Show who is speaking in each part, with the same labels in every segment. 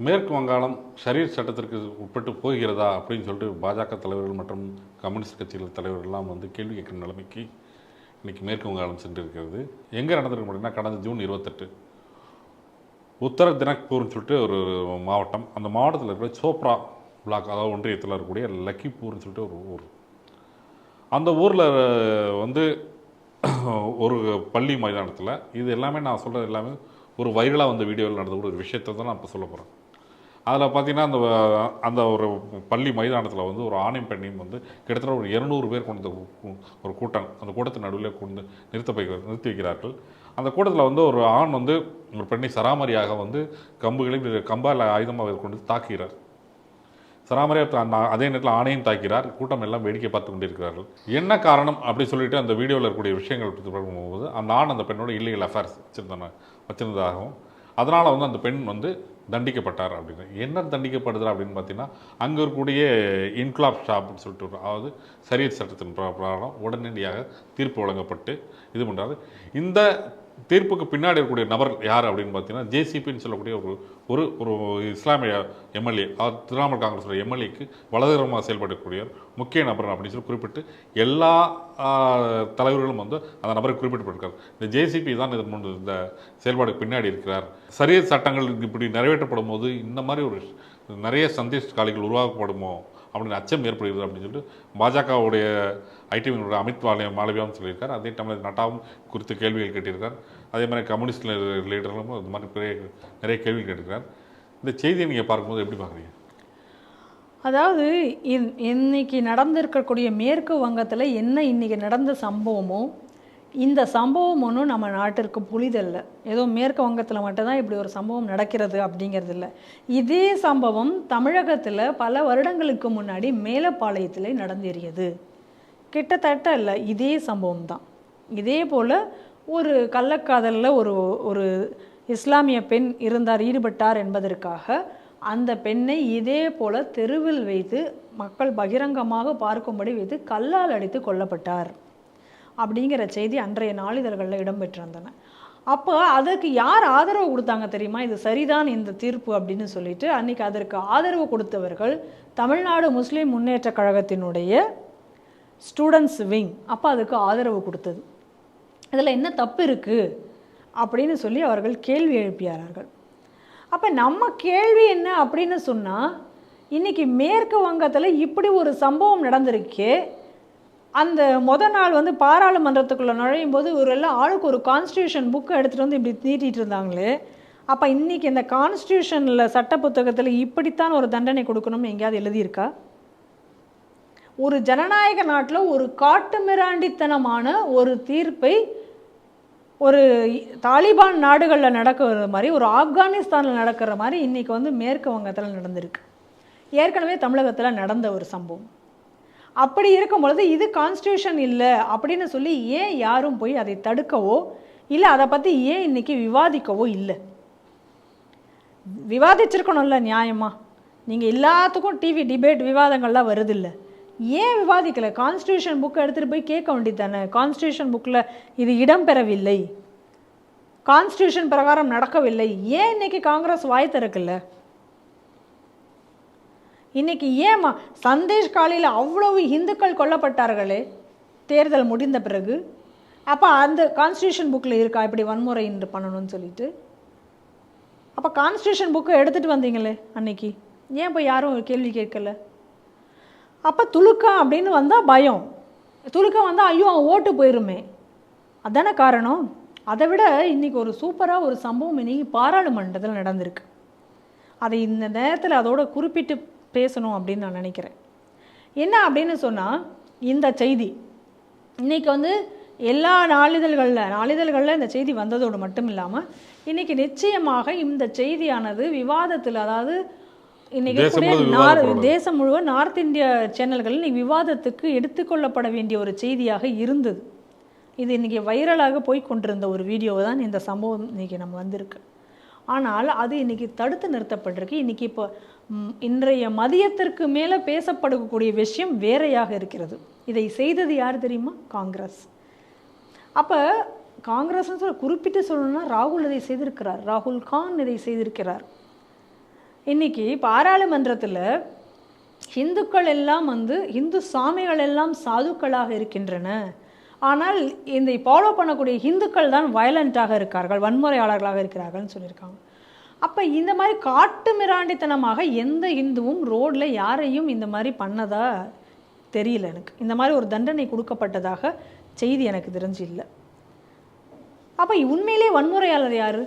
Speaker 1: மேற்கு வங்காளம் ஷரீர் சட்டத்திற்கு உட்பட்டு போகிறதா அப்படின்னு சொல்லிட்டு பாஜக தலைவர்கள் மற்றும் கம்யூனிஸ்ட் கட்சிகள் தலைவர்கள்லாம் வந்து கேள்வி கேட்குற நிலைமைக்கு இன்றைக்கி மேற்கு வங்காளம் சென்று இருக்கிறது எங்கே நடந்திருக்கு அப்படின்னா கடந்த ஜூன் இருபத்தெட்டு உத்தர தினக்பூர்னு சொல்லிட்டு ஒரு மாவட்டம். அந்த மாவட்டத்தில் இருக்கிற சோப்ரா பிளாக் அதாவது ஒன்றியத்தில் இருக்கக்கூடிய லக்கிப்பூர்னு சொல்லிட்டு ஒரு ஊர். அந்த ஊரில் வந்து ஒரு பள்ளி மைதானத்தில் இது எல்லாமே நான் சொல்கிறது எல்லாமே ஒரு வைரலாக வந்த வீடியோவில் நடந்த ஒரு விஷயத்தை தான் நான் இப்போ சொல்ல போகிறேன் அதில் பார்த்தீங்கன்னா அந்த அந்த ஒரு பள்ளி மைதானத்தில் வந்து ஒரு ஆணையம் பெண்ணையும் வந்து கிட்டத்தட்ட ஒரு இருநூறு பேர் கொண்ட ஒரு- கூட்டம் அந்த கூட்டத்தின் நடுவில் கொண்டு நிறுத்த நிறுத்தி வைக்கிறார்கள். அந்த கூட்டத்தில் வந்து ஒரு ஆண் வந்து ஒரு பெண்ணை சராமரியாக வந்து கம்புகளை கம்பால் ஆயுதமாக கொண்டு தாக்குகிறார். சராமரியாக அதே நேரத்தில் ஆணையும் தாக்கிறார் கூட்டம் எல்லாம் வேடிக்கை பார்த்து கொண்டிருக்கிறார்கள். என்ன காரணம் அப்படி சொல்லிட்டு அந்த வீடியோவில் இருக்கக்கூடிய விஷயங்கள் பார்க்கும்போது அந்த ஆண் அந்த பெண்ணோட இல்லீகல் அஃபேர்ஸ் வச்சிருந்தாங்க வச்சிருந்ததாகவும் அதனால் வந்து அந்த பெண் வந்து தண்டிக்கப்பட்டார் அப்படின்னு என்ன தண்டிக்கப்படுது அப்படின்னு பார்த்தீங்கன்னா அங்கே இருக்கக்கூடிய இன்க்லாப் ஷாப்னு சொல்லிட்டு ஒரு அதாவது சரியத் சட்டத்தின் பிரகாரம் உடனடியாக தீர்ப்பு வழங்கப்பட்டு இது பண்ணுறாரு இந்த தீர்ப்புக்கு பின்னாடி இருக்கக்கூடிய நபர் யார் அப்படின்னு பார்த்தீங்கன்னா ஜேசிபின்னு சொல்லக்கூடிய ஒரு ஒரு ஒரு இஸ்லாமிய எம்எல்ஏ திரிணாமுல் காங்கிரஸோட எம்எல்ஏக்கு வலதுகரமாக செயல்படக்கூடிய முக்கிய நபர் அப்படின்னு சொல்லி குறிப்பிட்டு எல்லா தலைவர்களும் வந்து அந்த நபரை குறிப்பிட்டிருக்கார் இந்த ஜேசிபி தான் இதன் முன் இந்த செயல்பாடுக்கு பின்னாடி இருக்கிறார். சரிய சட்டங்கள் இப்படி நிறைவேற்றப்படும் போது இந்த மாதிரி ஒரு நிறைய சந்தேஷ் காலிகள் உருவாக்கப்படுமோ? அப்படின்னு அச்சம் ஏற்படுகிறது அப்படின்னு சொல்லிட்டு பாஜகவுடைய ஐடிவினுடைய அமித் மாலய மாலவியாவும் சொல்லியிருக்கார். அதே டைமில் நட்டாவும் குறித்து கேள்விகள் கேட்டிருக்கார். அதே மாதிரி கம்யூனிஸ்ட் லீடர்களும் இது மாதிரி நிறைய நிறைய கேள்வி கேட்டிருக்கார். இந்த செய்தியை நீங்கள் பார்க்கும்போது எப்படி பார்க்குறீங்க?
Speaker 2: அதாவது இன்- இன்னைக்கு நடந்திருக்கக்கூடிய மேற்கு வங்கத்தில் என்ன இன்னைக்கு நடந்த சம்பவமோ இந்த சம்பவம் ஒன்றும் நம்ம நாட்டிற்கு புரிதல்ல ஏதோ மேற்கு வங்கத்தில் மட்டும்தான் இப்படி ஒரு சம்பவம் நடக்கிறது அப்படிங்கிறது இல்லை இதே சம்பவம் தமிழகத்தில் பல வருடங்களுக்கு முன்னாடி மேலப்பாளையத்தில் நடந்தேறியது. கிட்டத்தட்ட இல்லை இதே சம்பவம் தான் இதே போல் ஒரு கள்ளக்காதலில் ஒரு ஒரு இஸ்லாமிய பெண் இருந்தார் ஈடுபட்டார் என்பதற்காக அந்த பெண்ணை இதே போல தெருவில் வைத்து மக்கள் பகிரங்கமாக பார்க்கும்படி வைத்து கல்லால் அடித்து கொல்லப்பட்டார். அப்படிங்கிற செய்தி அன்றைய நாளிதழ்களில் இடம்பெற்றிருந்தன. அப்போ அதற்கு யார் ஆதரவு கொடுத்தாங்க தெரியுமா? இது சரிதான் இந்த தீர்ப்பு அப்படின்னு சொல்லிட்டு அன்றைக்கி அதற்கு ஆதரவு கொடுத்தவர்கள் தமிழ்நாடு முஸ்லீம் முன்னேற்ற கழகத்தினுடைய ஸ்டூடெண்ட்ஸ் விங் அப்போ அதுக்கு ஆதரவு கொடுத்தது. இதில் என்ன தப்பு இருக்குது அப்படின்னு சொல்லி அவர்கள் கேள்வி எழுப்பியார்கள். அப்போ நம்ம கேள்வி என்ன அப்படின்னு சொன்னால் இன்றைக்கி மேற்கு வங்கத்தில் இப்படி ஒரு சம்பவம் நடந்திருக்கே அந்த மொதல் நாள் வந்து பாராளுமன்றத்துக்குள்ளே நுழையும் போது ஒரு எல்லாம் ஆளுக்கு ஒரு கான்ஸ்டியூஷன் புக்கை எடுத்துகிட்டு வந்து இப்படி நீட்டிட்டு இருந்தாங்களே. அப்போ இன்னைக்கு இந்த கான்ஸ்டியூஷனில் சட்ட புத்தகத்தில் இப்படித்தான் ஒரு தண்டனை கொடுக்கணும்னு எங்கேயாவது எழுதியிருக்கா? ஒரு ஜனநாயக நாட்டில் ஒரு காட்டுமிராண்டித்தனமான ஒரு தீர்ப்பை ஒரு தாலிபான் நாடுகளில் நடக்கிற மாதிரி ஒரு ஆப்கானிஸ்தானில் நடக்கிற மாதிரி இன்றைக்கி வந்து மேற்கு வங்கத்தில் நடந்திருக்கு. ஏற்கனவே தமிழகத்தில் நடந்த ஒரு சம்பவம். அப்படி இருக்கும் பொழுது இது கான்ஸ்டியூஷன் இல்லை அப்படின்னு சொல்லி ஏன் யாரும் போய் அதை தடுக்கவோ இல்லை அதை பற்றி ஏன் இன்னைக்கு விவாதிக்கவோ இல்லை? விவாதிச்சிருக்கணும்ல நியாயமாக நீங்கள் எல்லாத்துக்கும் டிவி டிபேட் விவாதங்கள்லாம் வருதில்ல. ஏன் விவாதிக்கல? கான்ஸ்டியூஷன் புக்கை எடுத்துகிட்டு போய் கேட்க வேண்டியது தானே கான்ஸ்டியூஷன் புக்கில் இது இடம்பெறவில்லை. கான்ஸ்டியூஷன் பிரகாரம் நடக்கவில்லை. ஏன் இன்னைக்கு காங்கிரஸ் வாய் திறக்கல? இன்றைக்கி ஏமா சந்தேஷ் காலையில் அவ்வளவு இந்துக்கள் கொல்லப்பட்டார்களே? தேர்தல் முடிந்த பிறகு. அப்போ அந்த கான்ஸ்டியூஷன் புக்கில் இருக்கா? இப்படி வன்முறை இன்று பண்ணணும்னு சொல்லிட்டு. அப்போ கான்ஸ்டியூஷன் புக்கை எடுத்துகிட்டு வந்தீங்களே அன்னைக்கு? ஏன் போய் யாரும் கேள்வி கேட்கல? அப்போ துலுக்கம் அப்படின்னு வந்தால் பயம். துலுக்கம் வந்தால் ஐயோ அவன் ஓட்டு போயிருமே. அதானே காரணம்? அதை விட இன்றைக்கி ஒரு சூப்பராக ஒரு சம்பவம் இன்றைக்கி பாராளுமன்றத்தில் நடந்திருக்கு. அதை இந்த நேரத்தில் அதோட குறிப்பிட்டு பேசணும் அப்படின்னு நான் நினைக்கிறேன். என்ன அப்படின்னு சொன்னால் இந்த செய்தி. இன்னைக்கு வந்து எல்லா நாளிதழ்களில் நாளிதழ்களில் இந்த செய்தி வந்ததோடு மட்டும் இல்லாமல் இன்னைக்கு நிச்சயமாக இந்த செய்தியானது விவாதத்தில் அதாவது இன்னைக்கு
Speaker 1: தேசம் முழுவதும்
Speaker 2: நார்த் இந்திய சேனல்கள் இன்னைக்கு விவாதத்துக்கு எடுத்துக்கொள்ளப்பட வேண்டிய ஒரு செய்தியாக இருந்தது. இது இன்னைக்கு வைரலாக போய் கொண்டிருந்த ஒரு வீடியோ தான் இந்த சம்பவம் இன்னைக்கு நம்ம வந்திருக்கு. ஆனால் அது இன்னைக்கு தடுத்து நிறுத்தப்பட்டிருக்கு. இன்னைக்கு இப்போ இன்றைய மதியத்திற்கு மேலே பேசப்படக்கூடிய விஷயம் வேறையாக இருக்கிறது. இதை செய்தது யார் தெரியுமா? காங்கிரஸ். அப்போ காங்கிரஸ்னு சொல்ல குறிப்பிட்டு சொல்லணும்னா ராகுல் இதை செய்திருக்கிறார். ராகுல் கான் இதை செய்திருக்கிறார். இன்னைக்கு பாராளுமன்றத்தில் இந்துக்கள் எல்லாம் வந்து இந்து சாமிகள் எல்லாம் சாதுக்களாக இருக்கின்றன. ஆனால் இந்த ஃபாலோ பண்ணக்கூடிய இந்துக்கள் தான் வயலண்ட்டாக இருக்கார்கள் வன்முறையாளர்களாக இருக்கிறார்கள்னு சொல்லியிருக்காங்க. அப்போ இந்த மாதிரி காட்டு மிராண்டித்தனமாக எந்த இந்துவும் ரோட்டில் யாரையும் இந்த மாதிரி பண்ணதா தெரியல எனக்கு. இந்த மாதிரி ஒரு தண்டனை கொடுக்கப்பட்டதாக செய்தி எனக்கு தெரிஞ்சு இல்லை அப்போ உண்மையிலே வன்முறையாளர் யார்?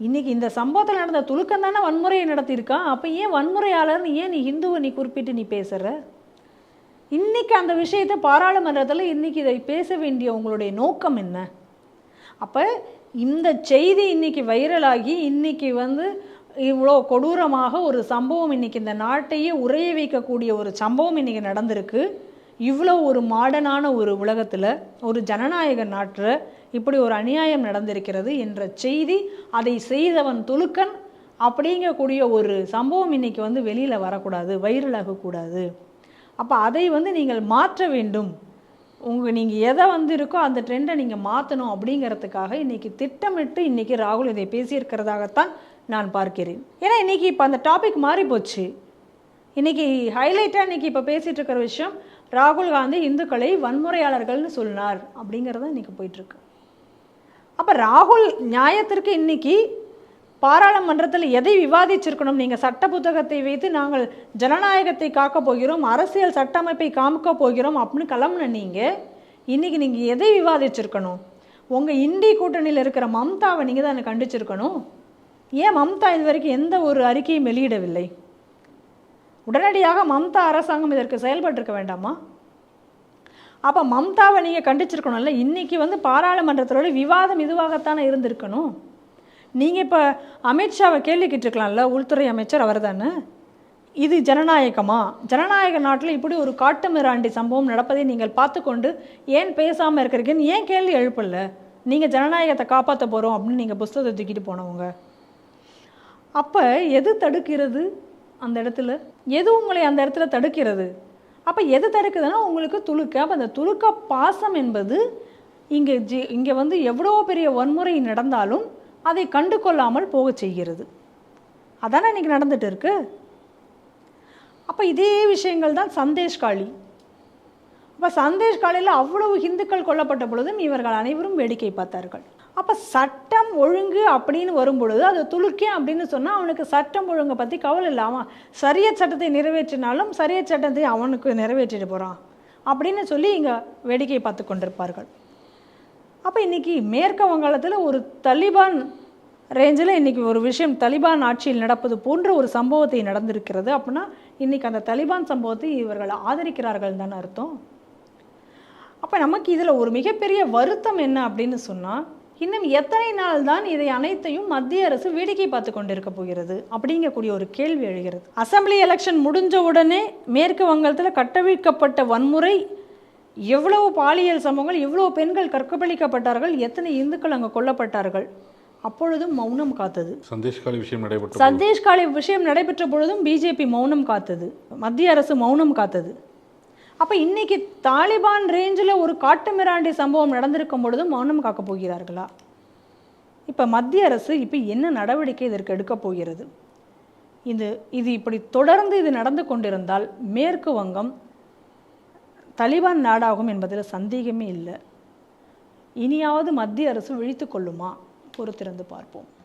Speaker 2: இன்னைக்கு இந்த சம்பவத்தில் நடந்த துலுக்கம் தானே வன்முறையை நடத்தியிருக்கான். அப்போ ஏன் வன்முறையாளர்னு ஏன் நீ ஹிந்துவை நீ குறிப்பிட்டு நீ பேசுகிற இன்றைக்கி அந்த விஷயத்தை பாராளுமன்றத்தில் இன்றைக்கி இதை பேச வேண்டிய உங்களுடைய நோக்கம் என்ன? அப்போ இந்த செய்தி இன்னைக்கு வைரலாகி இன்னைக்கு வந்து இவ்வளோ கொடூரமாக ஒரு சம்பவம் இன்னைக்கு இந்த நாட்டையே உறைய வைக்கக்கூடிய ஒரு சம்பவம் இன்றைக்கி நடந்திருக்கு. இவ்வளோ ஒரு மாடனான ஒரு உலகத்தில் ஒரு ஜனநாயக நாட்டில் இப்படி ஒரு அநியாயம் நடந்திருக்கிறது என்ற செய்தி அதை செய்தவன் துலுக்கன் அப்படிங்கக்கூடிய ஒரு சம்பவம் இன்னைக்கு வந்து வெளியில் வரக்கூடாது வைரலாகக்கூடாது. அப்போ அதை வந்து நீங்கள் மாற்ற வேண்டும். உங்கள் நீங்கள் எதை வந்து இருக்கோ அந்த ட்ரெண்டை நீங்கள் மாற்றணும் அப்படிங்கிறதுக்காக இன்றைக்கி திட்டமிட்டு இன்றைக்கி ராகுல் இதை பேசியிருக்கிறதாகத்தான் நான் பார்க்கிறேன். ஏன்னா இன்றைக்கி இப்போ அந்த டாபிக் மாறி போச்சு. இன்றைக்கி ஹைலைட்டாக இன்றைக்கி இப்போ பேசிகிட்டு இருக்கிற விஷயம் ராகுல் காந்தி இந்துக்களை வன்முறையாளர்கள்னு சொன்னார் அப்படிங்கிறது இன்றைக்கி போயிட்டுருக்கு. அப்போ ராகுல் நியாயத்திற்கு இன்னைக்கு பாராளுமன்றத்தில் எதை விவாதிச்சிருக்கணும்? நீங்கள் சட்ட புத்தகத்தை வைத்து நாங்கள் ஜனநாயகத்தை காக்கப் போகிறோம் அரசியல் சட்ட அமைப்பை காமிக்க போகிறோம் அப்படின்னு கிளம்புன நீங்கள் இன்றைக்கி நீங்கள் எதை விவாதிச்சிருக்கணும்? உங்கள் இந்தி கூட்டணியில் இருக்கிற மம்தாவை நீங்கள் தான் கண்டிச்சிருக்கணும்? ஏன் மம்தா இது வரைக்கும் எந்த ஒரு அறிக்கையும் வெளியிடவில்லை? உடனடியாக மம்தா அரசாங்கம் இதற்கு செயல்பட்டிருக்க வேண்டாமா? அப்போ மம்தாவை நீங்கள் கண்டிச்சிருக்கணும்ல இன்றைக்கி வந்து பாராளுமன்றத்தோட விவாதம் இதுவாகத்தானே இருந்திருக்கணும்? நீங்கள் இப்போ அமித்ஷாவை கேள்வி கேட்டிருக்கலாம்ல உள்துறை அமைச்சர் அவர் தானே இது ஜனநாயகமா? ஜனநாயக நாட்டில் இப்படி ஒரு காட்டு மிராண்டி சம்பவம் நடப்பதை நீங்கள் பார்த்து கொண்டு ஏன் பேசாமல் இருக்கிறீங்கன்னு ஏன் கேள்வி எழுப்பல? நீங்கள் ஜனநாயகத்தை காப்பாற்ற போகிறோம் அப்படின்னு நீங்கள் புஸ்தகத்தை தூக்கிட்டு போனவங்க. அப்போ எது தடுக்கிறது அந்த இடத்துல? எது உங்களை அந்த இடத்துல தடுக்கிறது? அப்போ எது தடுக்குதுன்னா உங்களுக்கு துளுக்க. அப்போ அந்த துளுக்க பாசம் என்பது இங்கே ஜி இங்கே வந்து எவ்வளோ பெரிய வன்முறை நடந்தாலும் அதை கண்டு கொள்ளாமல் போக செய்கிறது. அதானே இன்றைக்கி நடந்துட்டு இருக்கு? அப்போ இதே விஷயங்கள் தான் சந்தேஷ் காளி. அப்போ சந்தேஷ் காளியில் அவ்வளவு இந்துக்கள் கொல்லப்பட்ட பொழுதும் இவர்கள் அனைவரும் வேடிக்கை பார்த்தார்கள். அப்போ சட்டம் ஒழுங்கு அப்படின்னு வரும்பொழுது அது துளுக்கேன் அப்படின்னு சொன்னால் அவனுக்கு சட்டம் ஒழுங்கை பற்றி கவலை இல்லை. அவன் சரிய சட்டத்தை நிறைவேற்றினாலும் சரிய சட்டத்தை அவனுக்கு நிறைவேற்றிட்டு போகிறான் அப்படின்னு சொல்லி இங்கே வேடிக்கை பார்த்து கொண்டிருப்பார்கள். அப்போ இன்றைக்கி மேற்கு வங்காளத்தில் ஒரு தலிபான் ரேஞ்சில் இன்றைக்கி ஒரு விஷயம் தலிபான் ஆட்சியில் நடப்பது போன்ற ஒரு சம்பவத்தை நடந்திருக்கிறது. அப்படின்னா இன்றைக்கி அந்த தலிபான் சம்பவத்தை இவர்கள் ஆதரிக்கிறார்கள் தானே அர்த்தம். அப்போ நமக்கு இதில் ஒரு மிகப்பெரிய வருத்தம் என்ன அப்படின்னு சொன்னால் இன்னும் எத்தனை நாள் தான் இதை அனைத்தையும் மத்திய அரசு வேடிக்கை பார்த்து கொண்டிருக்க போகிறது அப்படிங்கக்கூடிய ஒரு கேள்வி எழுகிறது. அசெம்பிளி எலெக்ஷன் முடிஞ்ச உடனே மேற்கு வங்கத்தில் கட்டவிழ்க்கப்பட்ட வன்முறை எவ்வளவு பாலியல் சம்பவங்கள் எவ்வளவு பெண்கள் கற்பழிக்கப்பட்டார்கள் எத்தனை இந்துக்கள் அங்கே கொல்லப்பட்டார்கள்? அப்பொழுதும் மௌனம் காத்தது.
Speaker 1: சந்தேஷ் காலி விஷயம் நடைபெற்ற
Speaker 2: சந்தேஷ் காளி விஷயம் நடைபெற்ற பொழுதும் பிஜேபி மௌனம் காத்தது. மத்திய அரசு மௌனம் காத்தது. அப்போ இன்னைக்கு தாலிபான் ரேஞ்சில் ஒரு காட்டு மிராண்டி சம்பவம் நடந்திருக்கும் பொழுதும் மௌனம் காக்க போகிறார்களா? இப்போ மத்திய அரசு இப்போ என்ன நடவடிக்கை இதற்கு எடுக்க போகிறது? இது இது இப்படி தொடர்ந்து இது நடந்து கொண்டிருந்தால் மேற்கு வங்கம் தலிபான் நாடாகும் என்பதில் சந்தேகமே இல்லை. இனியாவது மத்திய அரசு விழித்து கொள்ளுமா? பொறுத்திருந்து பார்ப்போம்.